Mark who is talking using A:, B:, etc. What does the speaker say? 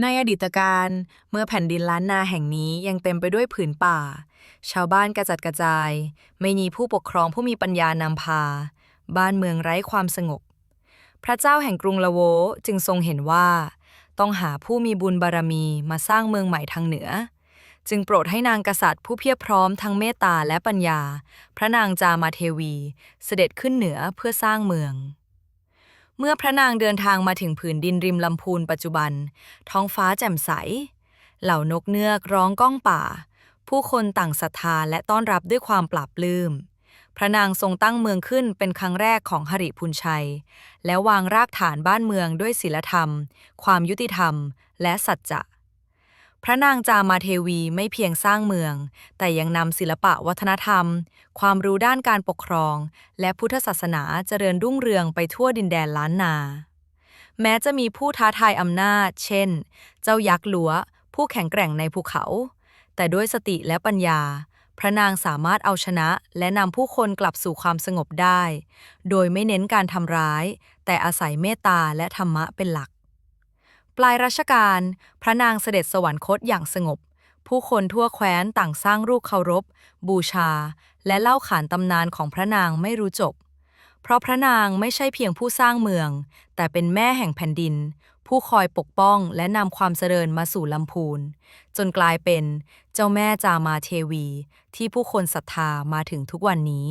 A: ในอดีตการเมื่อแผ่นดินล้านนาแห่งนี้ยังเต็มไปด้วยผืนป่า ชาวบ้านกระจัดกระจาย ไม่มีผู้ปกครองผู้มีปัญญานำพา บ้านเมืองไร้ความสงบ พระเจ้าแห่งกรุงละโวจึงทรงเห็นว่า ต้องหาผู้มีบุญบารมีมาสร้างเมืองใหม่ทางเหนือ จึงโปรดให้นางกษัตริย์ผู้เพียบพร้อมทั้งเมตตาและปัญญา พระนางจามาเทวี เสด็จขึ้นเหนือเพื่อสร้างเมือง เมื่อพระนางเดินทางมาถึงผืนดินริมลำพูนปัจจุบัน ท้องฟ้าแจ่มใส เหล่านกเงือกร้องก้องป่า ผู้คนต่างศรัทธาและต้อนรับด้วยความปราบปลื้มพระนางทรงตั้งเมืองขึ้นเป็นครั้งแรกของหริพุนชัย และวางรากฐานบ้านเมืองด้วยศีลธรรม ความยุติธรรม และสัจจะ พระนางจามาเทวีไม่เพียงสร้างเมือง แต่ยังนำศิลปะวัฒนธรรม ความรู้ด้านการปกครอง และพุทธศาสนาเจริญรุ่งเรืองไปทั่วดินแดนล้านนา แม้จะมีผู้ท้าทายอำนาจ เช่น เจ้ายักษ์หลัว ผู้แข็งแกร่งในภูเขา แต่ด้วยสติและปัญญา พระนางสามารถเอาชนะและนำผู้คนกลับสู่ความสงบได้ โดยไม่เน้นการทำร้าย แต่อาศัยเมตตาและธรรมะเป็นหลัก ปลายรัชกาลพระนางเสด็จสวรรคตอย่างสงบ ผู้คนทั่วแคว้นต่างสร้างรูปเคารพ บูชา และเล่าขานตำนานของพระนางไม่รู้จบ เพราะพระนางไม่ใช่เพียงผู้สร้างเมือง แต่เป็นแม่แห่งแผ่นดิน ผู้คอยปกป้องและนำความเจริญมาสู่ลำพูน จนกลายเป็นเจ้าแม่จามาเทวี ที่ผู้คนศรัทธามาถึงทุกวันนี้